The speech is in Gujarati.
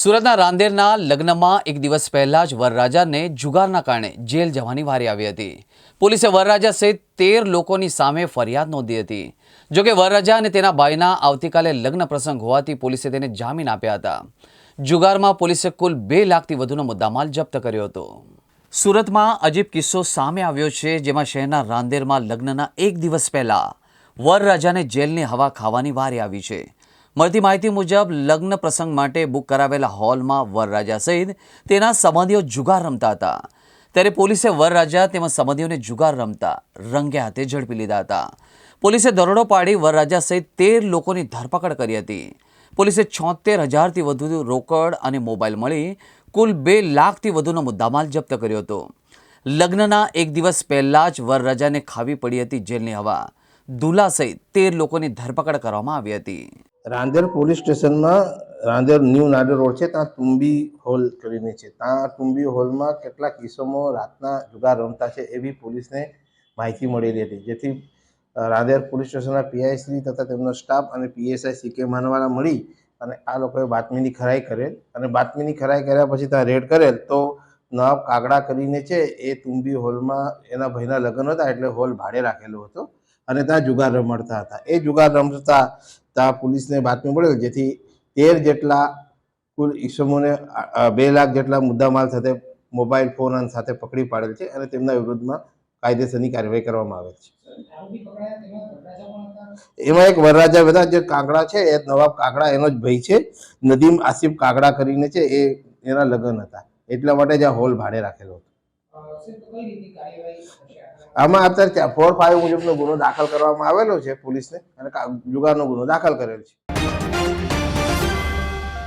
સુરતના રાંદેરના લગ્નમાં એક દિવસ પહેલા જ વરરાજાને જુગારના કારણે જેલ જવાની વારી આવી હતી. પોલીસે વરરાજા સહિત તેર લોકોની સામે ફરિયાદ નોંધી હતી. જોકે વરરાજા અને તેના ભાઈના આવતીકાલે લગ્ન પ્રસંગ હોવાથી પોલીસે તેને જામીન આપ્યા હતા. જુગારમાં પોલીસે કુલ બે લાખથી વધુનો મુદ્દામાલ જપ્ત કર્યો હતો. સુરતમાં અજીબ કિસ્સો સામે આવ્યો છે, જેમાં શહેરના રાંદેરમાં લગ્નના એક દિવસ પહેલા વરરાજાને જેલની હવા ખાવાની વારી આવી છે. મળતી માહિતી મુજબ લગ્ન પ્રસંગ માટે બુક કરાવેલા હોલમાં વરરાજા સહિત તેના સંબંધીઓ જુગાર રમતા હતા. ત્યારે પોલીસે વરરાજા તેમજ સંબંધીઓને જુગાર રમતા રંગે હાથે ઝડપી લીધા હતા. પોલીસે દરોડો પાડી વરરાજા સહિત તેર લોકોની ધરપકડ કરી હતી. પોલીસે છોતેર હજારથી વધુ રોકડ અને મોબાઈલ મળી કુલ બે લાખથી વધુનો મુદ્દામાલ જપ્ત કર્યો હતો. લગ્નના એક દિવસ પહેલાં જ વરરાજાને ખાવી પડી હતી જેલની હવા. દુલા સહિત તેર લોકોની ધરપકડ કરવામાં આવી હતી. રાંદેર પોલીસ સ્ટેશનમાં રાંદેર ન્યૂ નાડર રોડ છે, ત્યાં તુંબી હોલ કરીને છે. ત્યાં તુંબી હોલમાં કેટલાક કિસ્સોમાં રાતના જુગાર રમતા છે એવી પોલીસને માહિતી મળેલી હતી. જેથી રાંદેર પોલીસ સ્ટેશનના પીઆઈસી તથા તેમનો સ્ટાફ અને પીએસઆઈ સી કે માનવાલા મળી અને આ લોકોએ બાતમીની ખરાઈ કરેલ અને બાતમીની ખરાઈ કર્યા પછી ત્યાં રેડ કરેલ તો નવાબ કાગડા કરીને છે એ તુંબી હોલમાં એના ભાઈના લગ્ન હતા એટલે હોલ ભાડે રાખેલો હતો અને ત્યાં જુગાર રમાડતા હતા. એ જુગાર રમતા ત્યાં પોલીસને બાતમી મળેલ જેથી તેર જેટલા કુલ અ, બે લાખ જેટલા મુદ્દામાલ સાથે મોબાઈલ ફોન સાથે પકડી પાડેલ છે અને તેમના વિરુદ્ધમાં કાયદેસરની કાર્યવાહી કરવામાં આવેલ છે. એમાં એક વરરાજા બધા જે કાગડા છે એ નવાબ કાગડા એનો જ ભાઈ છે. નદીમ આસિફ કાગડા કરીને છે એ એના લગ્ન હતા. એટલા માટે જ આ હોલ ભાડે રાખેલો હતો. આમાં અત્યારે ફોર ફાઈવ મુજબનો ગુનો દાખલ કરવામાં આવેલો છે પોલીસને અને જુગારનો ગુનો દાખલ કરેલ છે.